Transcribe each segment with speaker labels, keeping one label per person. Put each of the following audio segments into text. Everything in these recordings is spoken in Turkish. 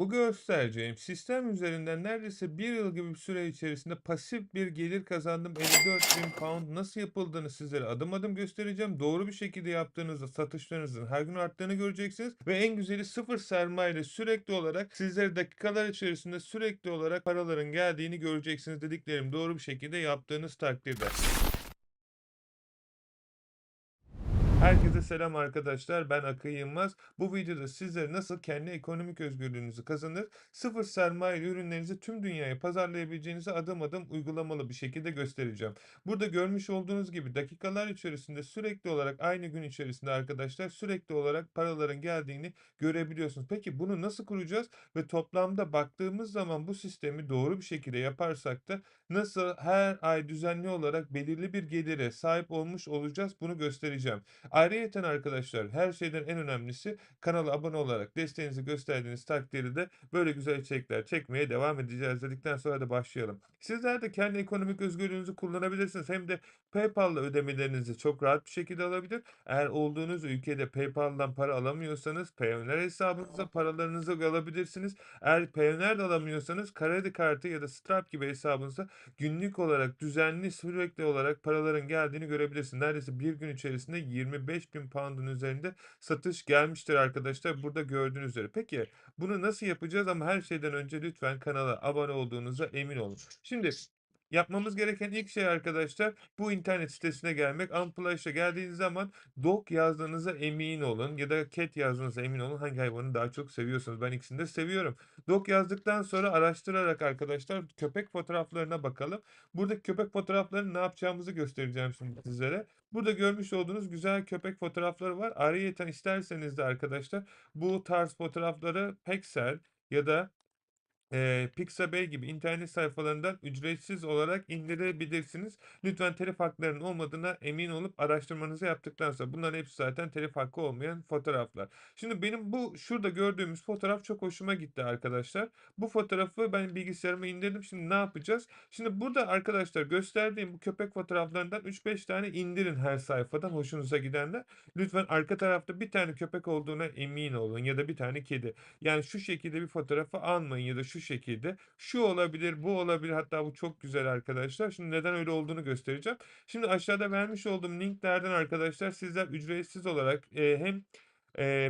Speaker 1: Bu göstereceğim sistem üzerinden neredeyse bir yıl gibi bir süre içerisinde pasif bir gelir kazandım. 54.000 pound nasıl yapıldığını sizlere adım adım göstereceğim. Doğru bir şekilde yaptığınızda satışlarınızın her gün arttığını göreceksiniz. Ve en güzeli sıfır sermaye sürekli olarak sizlere dakikalar içerisinde sürekli olarak paraların geldiğini göreceksiniz dediklerim doğru bir şekilde yaptığınız takdirde. Herkese selam arkadaşlar. Ben Akın Yılmaz. Bu videoda sizlere nasıl kendi ekonomik özgürlüğünüzü kazanır, sıfır sermaye ürünlerinizi tüm dünyaya pazarlayabileceğinizi adım adım uygulamalı bir şekilde göstereceğim. Burada görmüş olduğunuz gibi dakikalar içerisinde sürekli olarak aynı gün içerisinde arkadaşlar sürekli olarak paraların geldiğini görebiliyorsunuz. Peki bunu nasıl kuracağız ve toplamda baktığımız zaman bu sistemi doğru bir şekilde yaparsak da nasıl her ay düzenli olarak belirli bir gelire sahip olmuş olacağız bunu göstereceğim. Ayrıyeten arkadaşlar her şeyden en önemlisi kanala abone olarak desteğinizi gösterdiğiniz takdirde böyle güzel içerikler çekmeye devam edeceğiz dedikten sonra da başlayalım. Sizler de kendi ekonomik özgürlüğünüzü kullanabilirsiniz. Hem de PayPal'la ödemelerinizi çok rahat bir şekilde alabilir. Eğer olduğunuz ülkede PayPal'dan para alamıyorsanız Payoneer hesabınıza paralarınızı alabilirsiniz. Eğer Payoneer de alamıyorsanız kredi kartı ya da Stripe gibi hesabınıza günlük olarak düzenli sürekli olarak paraların geldiğini görebilirsiniz. Neredeyse bir gün içerisinde 25 bin pound'un üzerinde satış gelmiştir arkadaşlar. Burada gördüğünüz üzere. Peki bunu nasıl yapacağız ama her şeyden önce lütfen kanala abone olduğunuza emin olun. Şimdi Yapmamız gereken ilk şey arkadaşlar bu internet sitesine gelmek. Unplash'a geldiğiniz zaman dog yazdığınıza emin olun ya da cat yazdığınıza emin olun. Hangi hayvanı daha çok seviyorsunuz? Ben ikisini de seviyorum. Dog yazdıktan sonra araştırarak arkadaşlar köpek fotoğraflarına bakalım. Buradaki köpek fotoğraflarını ne yapacağımızı göstereceğim şimdi sizlere. Burada görmüş olduğunuz güzel köpek fotoğrafları var. Ayrıyeten isterseniz de arkadaşlar bu tarz fotoğrafları Pexel ya da Eee, Pixabay gibi internet sayfalarından ücretsiz olarak indirebilirsiniz. Lütfen telif haklarının olmadığına emin olup araştırmanızı yaptıktan sonra bunların hepsi zaten telif hakkı olmayan fotoğraflar. Şimdi benim bu şurada gördüğümüz fotoğraf çok hoşuma gitti arkadaşlar. Bu fotoğrafı ben bilgisayarıma indirdim. Şimdi ne yapacağız? Şimdi burada arkadaşlar gösterdiğim bu köpek fotoğraflarından 3-5 tane indirin her sayfadan hoşunuza gidenler. Lütfen arka tarafta bir tane köpek olduğuna emin olun ya da bir tane kedi. Yani şu şekilde bir fotoğrafı almayın ya da şu şekilde. Şu olabilir, bu olabilir. Hatta bu çok güzel arkadaşlar. Şimdi neden öyle olduğunu göstereceğim. Şimdi aşağıda vermiş olduğum linklerden arkadaşlar sizler ücretsiz olarak e, hem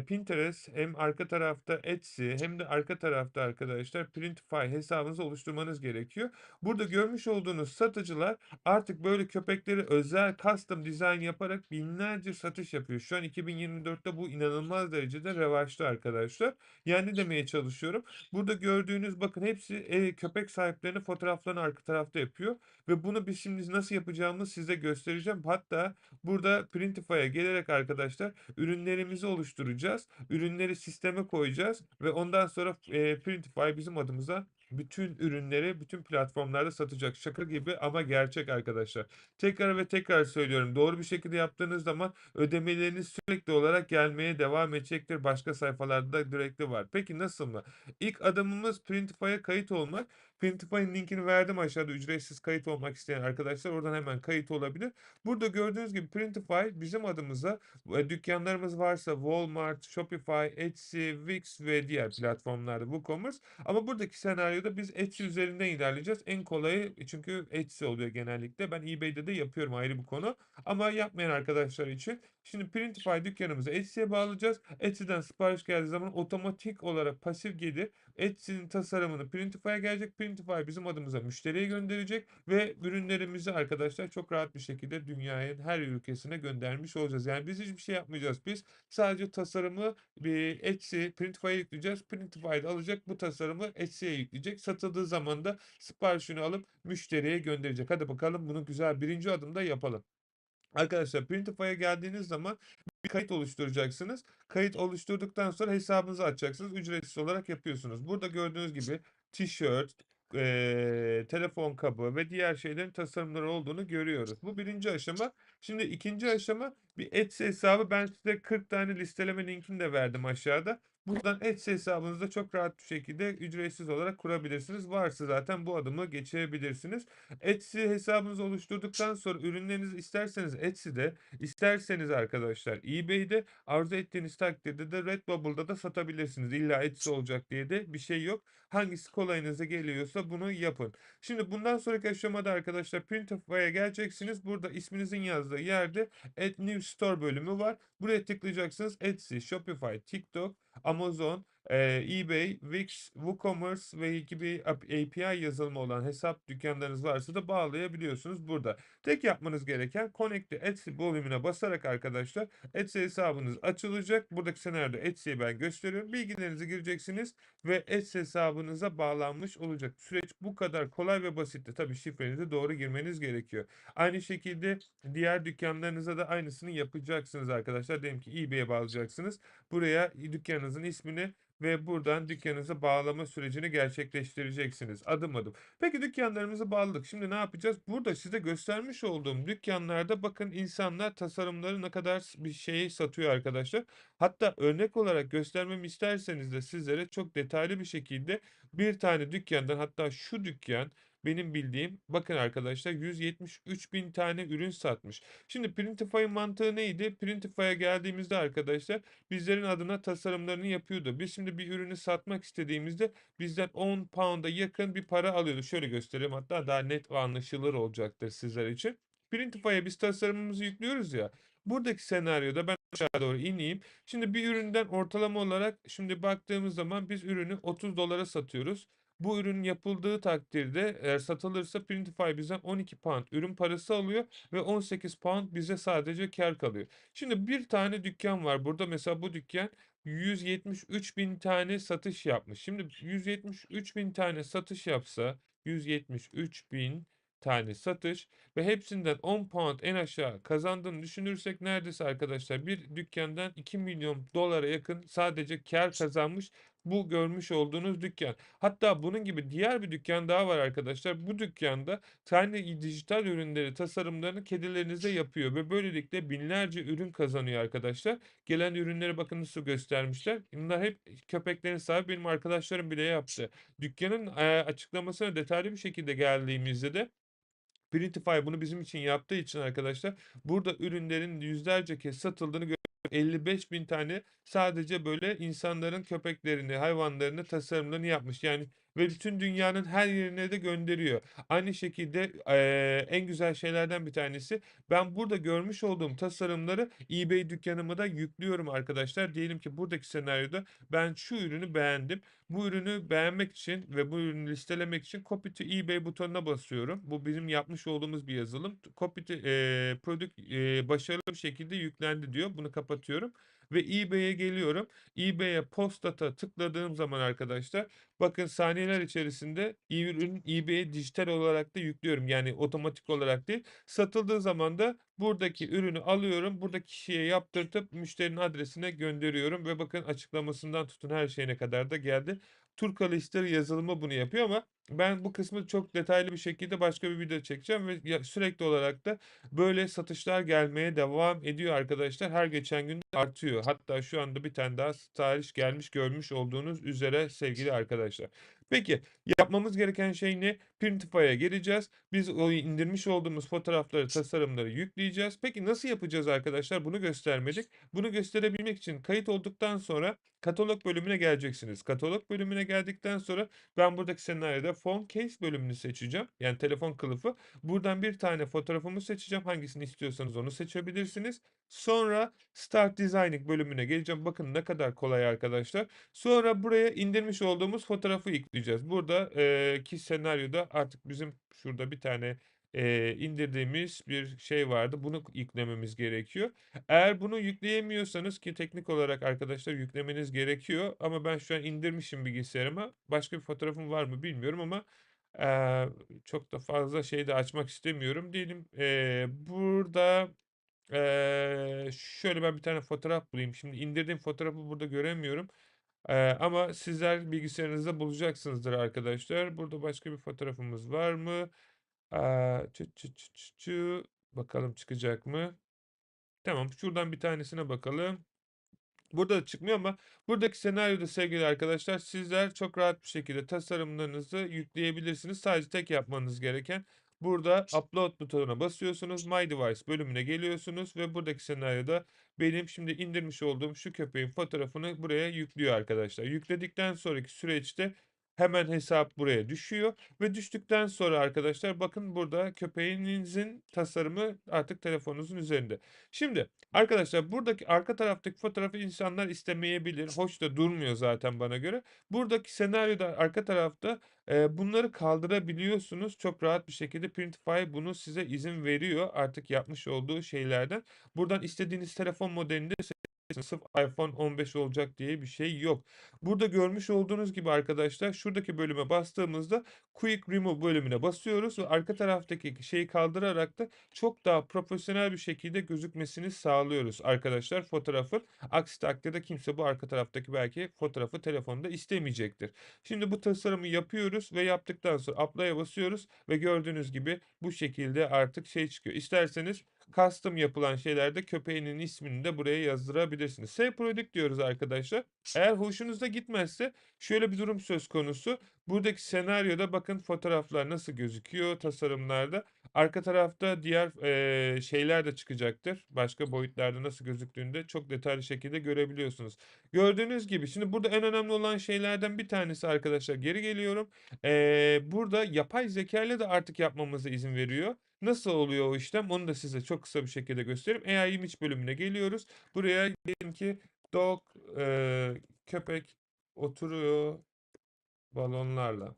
Speaker 1: Pinterest hem arka tarafta Etsy hem de arka tarafta arkadaşlar Printify hesabınızı oluşturmanız gerekiyor. Burada görmüş olduğunuz satıcılar artık böyle köpekleri özel custom design yaparak binlerce satış yapıyor. Şu an 2024'te bu inanılmaz derecede revaçta arkadaşlar. Yani demeye çalışıyorum? Burada gördüğünüz bakın hepsi köpek sahiplerinin fotoğraflarını arka tarafta yapıyor. Ve bunu biz şimdi nasıl yapacağımızı size göstereceğim. Hatta burada Printify'a gelerek arkadaşlar ürünlerimizi oluşturacağız. Ürünleri sisteme koyacağız ve ondan sonra e, Printify bizim adımıza bütün ürünleri bütün platformlarda satacak. Şaka gibi ama gerçek arkadaşlar. Tekrar ve tekrar söylüyorum. Doğru bir şekilde yaptığınız zaman ödemeleriniz sürekli olarak gelmeye devam edecektir. Başka sayfalarda da direktli var. Peki nasıl mı? İlk adımımız Printify'a kayıt olmak. Printify'ın linkini verdim aşağıda ücretsiz kayıt olmak isteyen arkadaşlar oradan hemen kayıt olabilir. Burada gördüğünüz gibi Printify bizim adımıza e, dükkanlarımız varsa Walmart, Shopify, Etsy, Wix ve diğer platformlarda WooCommerce. Ama buradaki senaryoda biz Etsy üzerinden ilerleyeceğiz. En kolayı çünkü Etsy oluyor genellikle. Ben eBay'de de yapıyorum ayrı bir konu. Ama yapmayan arkadaşlar için şimdi Printify dükkanımızı Etsy'ye bağlayacağız. Etsy'den sipariş geldiği zaman otomatik olarak pasif gelir Etsy'nin tasarımını Printify'a gelecek. Printify bizim adımıza müşteriye gönderecek ve ürünlerimizi arkadaşlar çok rahat bir şekilde dünyanın her ülkesine göndermiş olacağız. Yani biz hiçbir şey yapmayacağız. Biz sadece tasarımı bir Etsy Printify'a yükleyeceğiz. Printify'da alacak bu tasarımı Etsy'ye yükleyecek. Satıldığı zaman da siparişini alıp müşteriye gönderecek. Hadi bakalım bunu güzel birinci adımda yapalım. Arkadaşlar Printify'a geldiğiniz zaman bir kayıt oluşturacaksınız. Kayıt oluşturduktan sonra hesabınızı açacaksınız. Ücretsiz olarak yapıyorsunuz. Burada gördüğünüz gibi tişört, eee, telefon kabı ve diğer şeylerin tasarımları olduğunu görüyoruz. Bu birinci aşama. Şimdi ikinci aşama bir Etsy hesabı. Ben size 40 tane listeleme linkini de verdim aşağıda. Buradan Etsy hesabınızı da çok rahat bir şekilde ücretsiz olarak kurabilirsiniz. Varsa zaten bu adımı geçebilirsiniz. Etsy hesabınızı oluşturduktan sonra ürünlerinizi isterseniz Etsy'de, isterseniz arkadaşlar eBay'de, arzu ettiğiniz takdirde de Redbubble'da da satabilirsiniz. İlla Etsy olacak diye de bir şey yok. Hangisi kolayınıza geliyorsa bunu yapın. Şimdi bundan sonraki aşamada arkadaşlar Printify'a geleceksiniz. Burada isminizin yazdığı yerde Add New Store bölümü var. Buraya tıklayacaksınız. Etsy, Shopify, TikTok, Amazon, eBay, Wix, WooCommerce ve gibi API yazılımı olan hesap dükkanlarınız varsa da bağlayabiliyorsunuz burada. Tek yapmanız gereken Connect Etsy bölümüne basarak arkadaşlar Etsy hesabınız açılacak. Buradaki senaryoda Etsy'yi ben gösteriyorum. Bilgilerinizi gireceksiniz ve Etsy hesabınıza bağlanmış olacak. Süreç bu kadar kolay ve basitti. Tabii şifrenizi doğru girmeniz gerekiyor. Aynı şekilde diğer dükkanlarınıza da aynısını yapacaksınız arkadaşlar. Diyelim ki eBay'e bağlayacaksınız. Buraya dükkanınızın ismini ve buradan dükkanınıza bağlama sürecini gerçekleştireceksiniz adım adım. Peki dükkanlarımızı bağladık. Şimdi ne yapacağız? Burada size göstermiş olduğum dükkanlarda bakın insanlar tasarımları ne kadar bir şeyi satıyor arkadaşlar. Hatta örnek olarak göstermemi isterseniz de sizlere çok detaylı bir şekilde bir tane dükkandan hatta şu dükkan benim bildiğim bakın arkadaşlar 173 bin tane ürün satmış. Şimdi Printify'ın mantığı neydi? Printify'a geldiğimizde arkadaşlar bizlerin adına tasarımlarını yapıyordu. Biz şimdi bir ürünü satmak istediğimizde bizden 10 pound'a yakın bir para alıyordu. Şöyle göstereyim hatta daha net ve anlaşılır olacaktır sizler için. Printify'a biz tasarımımızı yüklüyoruz ya. Buradaki senaryoda ben aşağı doğru ineyim. Şimdi bir üründen ortalama olarak şimdi baktığımız zaman biz ürünü 30 dolara satıyoruz. Bu ürün yapıldığı takdirde eğer satılırsa Printify bizden 12 pound ürün parası alıyor ve 18 pound bize sadece kar kalıyor. Şimdi bir tane dükkan var burada. Mesela bu dükkan 173 bin tane satış yapmış. Şimdi 173 bin tane satış yapsa 173 bin tane satış ve hepsinden 10 pound en aşağı kazandığını düşünürsek neredeyse arkadaşlar bir dükkandan 2 milyon dolara yakın sadece kar kazanmış bu görmüş olduğunuz dükkan. Hatta bunun gibi diğer bir dükkan daha var arkadaşlar. Bu dükkanda kendi dijital ürünleri, tasarımlarını kedilerinize yapıyor ve böylelikle binlerce ürün kazanıyor arkadaşlar. Gelen ürünleri bakın nasıl göstermişler. Bunlar hep köpeklerin sahibi benim arkadaşlarım bile yaptı. Dükkanın açıklamasına detaylı bir şekilde geldiğimizde de Printify bunu bizim için yaptığı için arkadaşlar burada ürünlerin yüzlerce kez satıldığını. 55 bin tane sadece böyle insanların köpeklerini, hayvanlarını, tasarımlarını yapmış. Yani ve bütün dünyanın her yerine de gönderiyor. Aynı şekilde eee, en güzel şeylerden bir tanesi ben burada görmüş olduğum tasarımları eBay dükkanıma da yüklüyorum arkadaşlar. Diyelim ki buradaki senaryoda ben şu ürünü beğendim. Bu ürünü beğenmek için ve bu ürünü listelemek için Copy to eBay butonuna basıyorum. Bu bizim yapmış olduğumuz bir yazılım. Copy to eee product eee, başarılı bir şekilde yüklendi diyor. Bunu kapatıyorum ve eBay'e geliyorum. eBay'e postata tıkladığım zaman arkadaşlar bakın saniyeler içerisinde ürün eBay'e dijital olarak da yüklüyorum. Yani otomatik olarak değil. Satıldığı zaman da buradaki ürünü alıyorum. Buradaki kişiye yaptırtıp müşterinin adresine gönderiyorum ve bakın açıklamasından tutun her şeyine kadar da geldi. Turkalister yazılımı bunu yapıyor ama ben bu kısmı çok detaylı bir şekilde başka bir video çekeceğim ve sürekli olarak da böyle satışlar gelmeye devam ediyor arkadaşlar. Her geçen gün artıyor. Hatta şu anda bir tane daha sipariş gelmiş görmüş olduğunuz üzere sevgili arkadaşlar. Peki yapmamız gereken şey ne? Printify'a gireceğiz. Biz o indirmiş olduğumuz fotoğrafları, tasarımları yükleyeceğiz. Peki nasıl yapacağız arkadaşlar? Bunu göstermedik. Bunu gösterebilmek için kayıt olduktan sonra katalog bölümüne geleceksiniz. Katalog bölümüne geldikten sonra ben buradaki senaryoda phone case bölümünü seçeceğim. Yani telefon kılıfı. Buradan bir tane fotoğrafımı seçeceğim. Hangisini istiyorsanız onu seçebilirsiniz. Sonra Start Designing bölümüne geleceğim. Bakın ne kadar kolay arkadaşlar. Sonra buraya indirmiş olduğumuz fotoğrafı yükleyeceğiz. Burada eee, ki senaryoda artık bizim şurada bir tane eee, indirdiğimiz bir şey vardı. Bunu yüklememiz gerekiyor. Eğer bunu yükleyemiyorsanız ki teknik olarak arkadaşlar yüklemeniz gerekiyor. Ama ben şu an indirmişim bilgisayarıma. Başka bir fotoğrafım var mı bilmiyorum ama eee, çok da fazla şey de açmak istemiyorum. Diyelim eee, burada eee, şöyle ben bir tane fotoğraf bulayım. Şimdi indirdiğim fotoğrafı burada göremiyorum. Eee, ama sizler bilgisayarınızda bulacaksınızdır arkadaşlar. Burada başka bir fotoğrafımız var mı? Aaa, çı çı çı çı çı. Bakalım çıkacak mı? Tamam, şuradan bir tanesine bakalım. Burada da çıkmıyor ama buradaki senaryoda sevgili arkadaşlar sizler çok rahat bir şekilde tasarımlarınızı yükleyebilirsiniz. Sadece tek yapmanız gereken burada upload butonuna basıyorsunuz. My Device bölümüne geliyorsunuz ve buradaki senaryoda benim şimdi indirmiş olduğum şu köpeğin fotoğrafını buraya yüklüyor arkadaşlar. Yükledikten sonraki süreçte hemen hesap buraya düşüyor ve düştükten sonra arkadaşlar bakın burada köpeğinizin tasarımı artık telefonunuzun üzerinde. Şimdi Arkadaşlar buradaki arka taraftaki fotoğrafı insanlar istemeyebilir. Hoş da durmuyor zaten bana göre. Buradaki senaryoda arka tarafta e, bunları kaldırabiliyorsunuz. Çok rahat bir şekilde Printify bunu size izin veriyor. Artık yapmış olduğu şeylerden. Buradan istediğiniz telefon modelinde sırf iPhone 15 olacak diye bir şey yok. Burada görmüş olduğunuz gibi arkadaşlar şuradaki bölüme bastığımızda Quick Remove bölümüne basıyoruz ve arka taraftaki şeyi kaldırarak da çok daha profesyonel bir şekilde gözükmesini sağlıyoruz arkadaşlar fotoğrafın. Aksi takdirde kimse bu arka taraftaki belki fotoğrafı telefonda istemeyecektir. Şimdi bu tasarımı yapıyoruz ve yaptıktan sonra Apply'a basıyoruz ve gördüğünüz gibi bu şekilde artık şey çıkıyor. İsterseniz custom yapılan şeylerde köpeğinin ismini de buraya yazdırabilirsiniz. Save product diyoruz arkadaşlar. Eğer hoşunuza gitmezse şöyle bir durum söz konusu. Buradaki senaryoda bakın fotoğraflar nasıl gözüküyor tasarımlarda. Arka tarafta diğer eee, şeyler de çıkacaktır. Başka boyutlarda nasıl gözüktüğünü çok detaylı şekilde görebiliyorsunuz. Gördüğünüz gibi şimdi burada en önemli olan şeylerden bir tanesi arkadaşlar geri geliyorum. Eee, burada yapay zeka ile de artık yapmamıza izin veriyor. Nasıl oluyor o işlem? Onu da size çok kısa bir şekilde göstereyim. AI Image bölümüne geliyoruz. Buraya diyelim ki dog eee, köpek oturuyor balonlarla.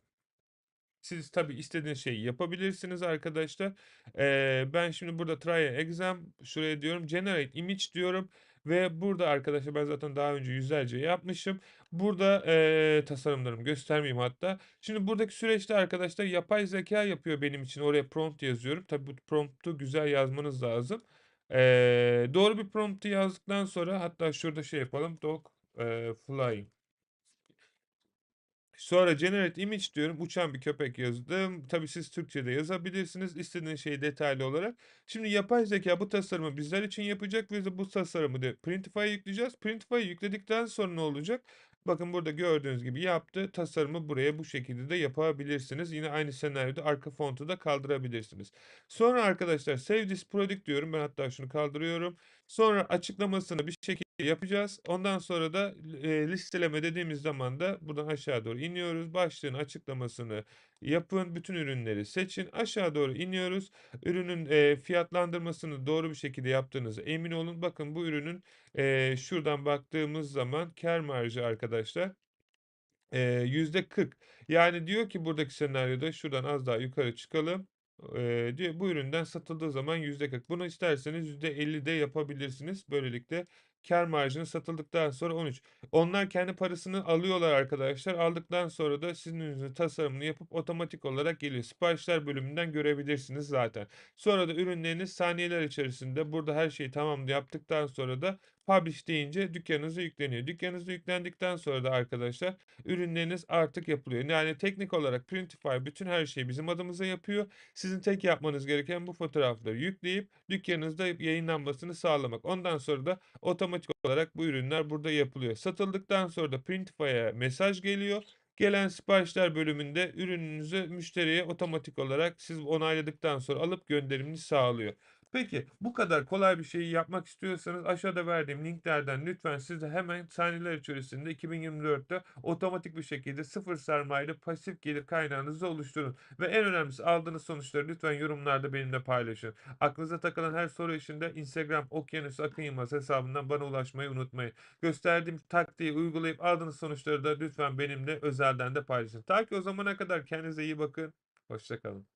Speaker 1: Siz tabii istediğiniz şeyi yapabilirsiniz arkadaşlar. Eee, ben şimdi burada try exam şuraya diyorum generate image diyorum ve burada arkadaşlar ben zaten daha önce yüzlerce yapmışım. Burada eee, tasarımlarımı göstermeyeyim hatta. Şimdi buradaki süreçte arkadaşlar yapay zeka yapıyor benim için. Oraya prompt yazıyorum. Tabii bu prompt'u güzel yazmanız lazım. Eee, doğru bir prompt'u yazdıktan sonra hatta şurada şey yapalım. Dog eee, flying. Sonra generate image diyorum. Uçan bir köpek yazdım. Tabii siz Türkçe'de yazabilirsiniz. istediğiniz şeyi detaylı olarak. Şimdi yapay zeka bu tasarımı bizler için yapacak biz bu tasarımı da Printify'a yükleyeceğiz. Printify'a yükledikten sonra ne olacak? Bakın burada gördüğünüz gibi yaptı. Tasarımı buraya bu şekilde de yapabilirsiniz. Yine aynı senaryoda arka fontu da kaldırabilirsiniz. Sonra arkadaşlar save this product diyorum. Ben hatta şunu kaldırıyorum. Sonra açıklamasını bir şekilde yapacağız. Ondan sonra da e, listeleme dediğimiz zaman da buradan aşağı doğru iniyoruz. Başlığın açıklamasını yapın. Bütün ürünleri seçin. Aşağı doğru iniyoruz. Ürünün e, fiyatlandırmasını doğru bir şekilde yaptığınıza emin olun. Bakın bu ürünün e, şuradan baktığımız zaman kâr marjı arkadaşlar Eee, %40. Yani diyor ki buradaki senaryoda şuradan az daha yukarı çıkalım. Eee, diyor bu üründen satıldığı zaman %40. Bunu isterseniz %50 de yapabilirsiniz. Böylelikle kâr marjını satıldıktan sonra 13. Onlar kendi parasını alıyorlar arkadaşlar. Aldıktan sonra da sizin ürününüzün tasarımını yapıp otomatik olarak geliyor. Siparişler bölümünden görebilirsiniz zaten. Sonra da ürünleriniz saniyeler içerisinde burada her şeyi tamam yaptıktan sonra da publish deyince dükkanınıza yükleniyor. Dükkanınıza yüklendikten sonra da arkadaşlar ürünleriniz artık yapılıyor. Yani teknik olarak Printify bütün her şeyi bizim adımıza yapıyor. Sizin tek yapmanız gereken bu fotoğrafları yükleyip dükkanınızda yayınlanmasını sağlamak. Ondan sonra da otomatik olarak bu ürünler burada yapılıyor. Satıldıktan sonra da Printify'a mesaj geliyor. Gelen siparişler bölümünde ürününüzü müşteriye otomatik olarak siz onayladıktan sonra alıp gönderimini sağlıyor. Peki bu kadar kolay bir şeyi yapmak istiyorsanız aşağıda verdiğim linklerden lütfen siz de hemen saniyeler içerisinde 2024'te otomatik bir şekilde sıfır sermayeli pasif gelir kaynağınızı oluşturun. Ve en önemlisi aldığınız sonuçları lütfen yorumlarda benimle paylaşın. Aklınıza takılan her soru için de Instagram Okyanus Akın Yılmaz hesabından bana ulaşmayı unutmayın. Gösterdiğim taktiği uygulayıp aldığınız sonuçları da lütfen benimle özelden de paylaşın. Ta ki o zamana kadar kendinize iyi bakın. Hoşçakalın.